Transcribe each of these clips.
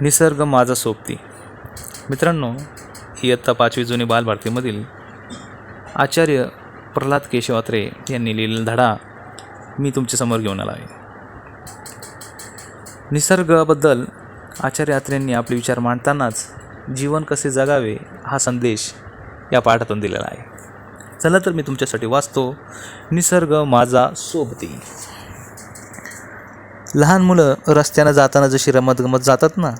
निसर्ग माझा सोबती. मित्रांनो इयत्ता पाचवी जुनी बालभारतीमधील आचार्य प्रल्हाद केशवात्रे यांनी लिहिलेला धडा मी तुमच्यासमोर घेऊन आला आहे. निसर्गाबद्दल आचार्य अत्रेंनी आपले विचार मांडतानाच जीवन कसे जगावे हा संदेश या पाठातून दिलेला आहे. चला तर मी तुमच्यासाठी वाचतो निसर्ग माझा सोबती. लहान मुलं रस्त्यानं जाताना जशी रमतगमत जातात ना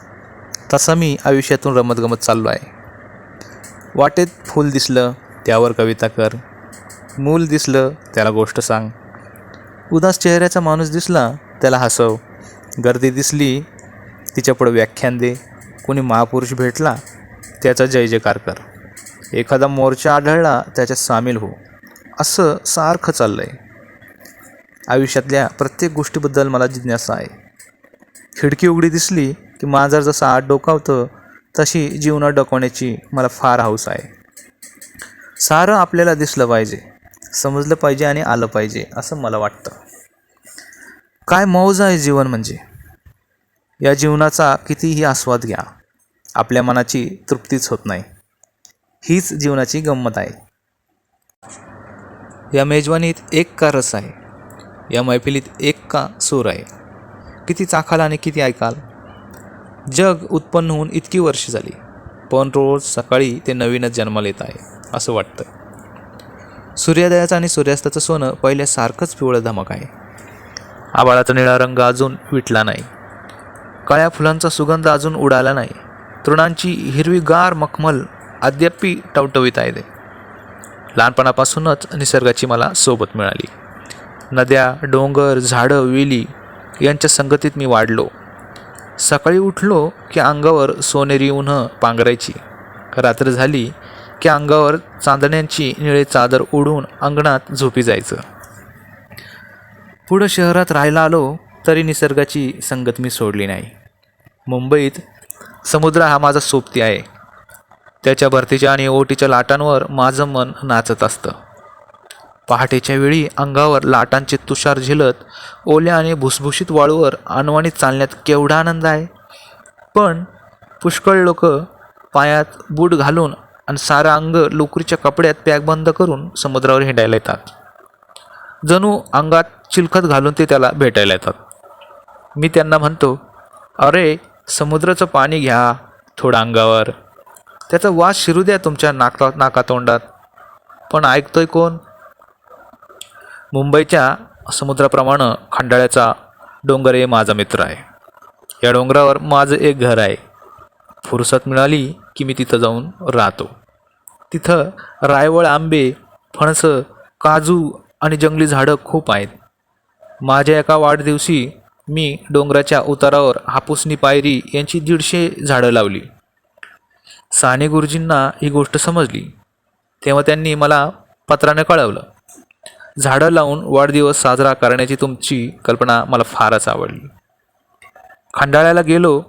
तसा मी आयुष्यातून रमतगमत चाललो आहे. वाटेत फूल दिसलं त्यावर कविता कर. मूल दिसलं त्याला गोष्ट सांग. उदास चेहऱ्याचा माणूस दिसला त्याला हसव. गर्दी दिसली तिच्यापुढं व्याख्यान दे. कोणी महापुरुष भेटला त्याचा जय जयकार कर. एखादा मोर्चा आढळला त्याच्यात सामील हो. असं सारखं चाललं आहे आयुष्यातल्या प्रत्येक गोष्टीबद्दल मला जिज्ञासा आहे. खिडकी उघडी दिसली की मांजर जसं आत डोकावतं तशी जीवनात डोकावण्याची मला फार हौस आहे. सारं आपल्याला दिसलं पाहिजे समजलं पाहिजे आणि आलं पाहिजे असं मला वाटतं. काय मौज आहे जीवन म्हणजे? या जीवनाचा कितीही आस्वाद घ्या आपल्या मनाची तृप्तीच होत नाही. हीच जीवनाची गंमत आहे. या मेजवानीत एक का रस आहे? या मैफिलीत एक का सूर आहे? किती चाखाल आणि किती ऐकाल? जग उत्पन्न होऊन इतकी वर्ष झाली पण रोज सकाळी ते नवीनच जन्माला येत आहे असं वाटतं सूर्योदयाचं आणि सूर्यास्ताचं सोनं पहिल्यासारखंच पिवळं धमक आहे. आबाळाचा निळा रंग अजून विटला नाही. काळ्या फुलांचा सुगंध अजून उडाला नाही. तृणांची हिरवीगार मखमल अद्यापी टवटवीत आहे ते. लहानपणापासूनच निसर्गाची मला सोबत मिळाली. नद्या डोंगर झाडं वेली यांच्या संगतीत मी वाढलो. सकाळी उठलो की अंगावर सोनेरी उन्हं पांघरायची. रात्र झाली की अंगावर चांदण्यांची निळे चादर उडून अंगणात झोपी जायचं. पुढं शहरात राहायला आलो तरी निसर्गाची संगत मी सोडली नाही. मुंबईत समुद्र हा माझा सोबती आहे. त्याच्या भरतीच्या आणि ओटीच्या लाटांवर माझं मन नाचत असतं. पहाटेच्या वेळी अंगावर लाटांचे तुषार झेलत ओल्या आणि भुसभुशीत वाळूवर अनवाणी चालण्यात केवढा आनंद आहे? पण पुष्कळ लोक पायात बूट घालून आणि सारं अंग लोकरीच्या कपड्यात पॅक बंद करून समुद्रावर हिंडायला येतात. जणू अंगात चिलखत घालून ते त्याला भेटायला येतात. मी त्यांना म्हणतो अरे समुद्राचं पाणी घ्या थोडं अंगावर. त्याचा वास शिरू द्या तुमच्या नाका नाकातोंडात. पण ऐकतोय कोण? मुंबईच्या समुद्राप्रमाणे खंडाळ्याचा डोंगर हे माझा मित्र आहे. या डोंगरावर माझं एक घर आहे. फुरसत मिळाली की मी तिथं जाऊन राहतो. तिथं रायवळ आंबे फणसं काजू आणि जंगली झाडं खूप आहेत. माझ्या एका वाढदिवशी मी डोंगराच्या उतारावर हापूसनी पायरी यांची दीडशे झाडं लावली. साने गुरुजींना ही गोष्ट समजली. तेव्हा त्यांनी मला पत्राने कळवलं. झाडं लावून वाढदिवस साजरा करण्याची तुमची कल्पना मला फारच आवडली. खंडाळ्याला गेलो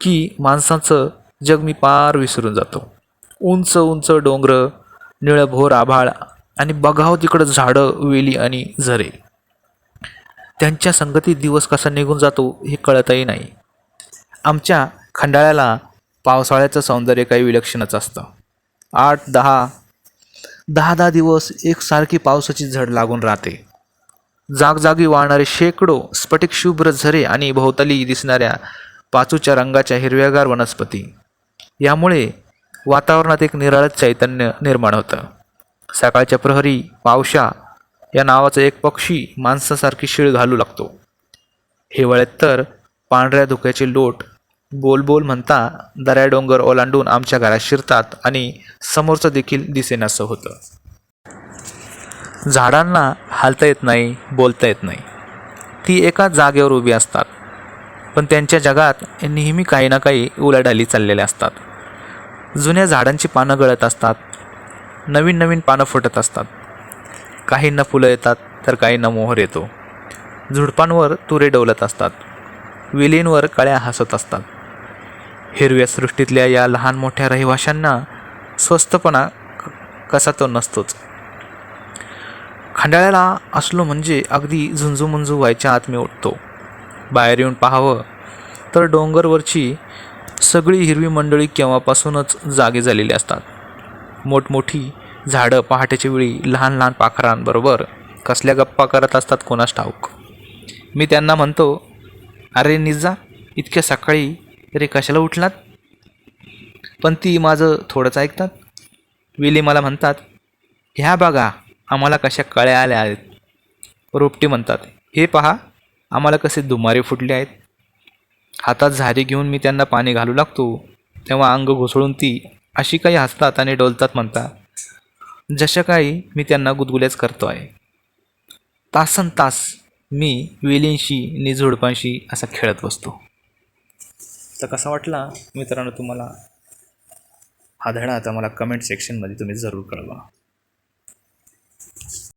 की माणसाचं जग मी पार विसरून जातो. उंच उंच डोंगर निळभोर आभाळ आणि बघाव तिकडं झाडं वेली आणि झरे. त्यांच्या संगतीत दिवस कसा निघून जातो हे कळतही नाही. आमच्या खंडाळ्याला पावसाळ्याचं सौंदर्य काही विलक्षणच असतं. आठ दहा दहा दहा दिवस एकसारखी पावसाची झड लागून राहते. जागजागी वाहणारे शेकडो स्फटिक शुभ्र झरे आणि भोवताली दिसणाऱ्या पाचूच्या रंगाच्या हिरव्यागार वनस्पती. यामुळे वातावरणात एक निराळच चैतन्य निर्माण होतं. सकाळच्या प्रहरी पावशा या नावाचा एक पक्षी माणसासारखी शिळ घालू लागतो. हिवाळ्यात तर पांढऱ्या धुक्याचे लोट बोल बोल म्हणता दऱ्या डोंगर ओलांडून आमच्या घरात शिरतात आणि समोरचं देखील दिसेनासं होतं. झाडांना हालता येत नाही बोलता येत नाही. ती एकाच जागेवर उभी असतात. पण त्यांच्या जगात नेहमी काही ना काही उलाढाली चाललेल्या असतात. जुन्या झाडांची पानं गळत असतात. नवीन नवीन पानं फुटत असतात. काहींना फुलं येतात तर काहींना मोहर येतो. झुडपांवर तुरे डवलत असतात. विलींवर कळ्या हसत असतात. हिरव्या सृष्टीतल्या या लहान मोठ्या रहिवाशांना स्वस्तपणा कसा तो नसतोच. खंडाळ्याला असलो म्हणजे अगदी झुंजूमुंजू व्हायच्या आत मी उठतो. बाहेर येऊन पाहावं तर डोंगरवरची सगळी हिरवी मंडळी केव्हापासूनच जागे झालेली असतात. मोठमोठी झाडं पहाटेच्या वेळी लहान लहान पाखरांबरोबर कसल्या गप्पा करत असतात कोणास ठाऊक. मी त्यांना म्हणतो अरे निजा इतक्या सकाळी तरी कशाला उठलात? पण ती माझं थोडंच ऐकतात. विली मला म्हणतात ह्या बघा आम्हाला कशा कळ्या आल्या आहेत. रोपटी म्हणतात हे पहा आम्हाला कसे दुमारे फुटले आहेत. हातात झारी घेऊन मी त्यांना पाणी घालू लागतो तेव्हा अंग घुसळून ती अशी काही हसतात आणि डोलतात म्हणतात जशा काही मी त्यांना गुदगुल्याच करतो आहे तासन तास मी वेलींशी नि झुडपांशी असा खेळत बसतो. तर कसा वाटला? मित्रांनो तुम्हाला हा धडा आता मला कमेंट सेक्शनमध्ये तुम्ही जरूर कळवा.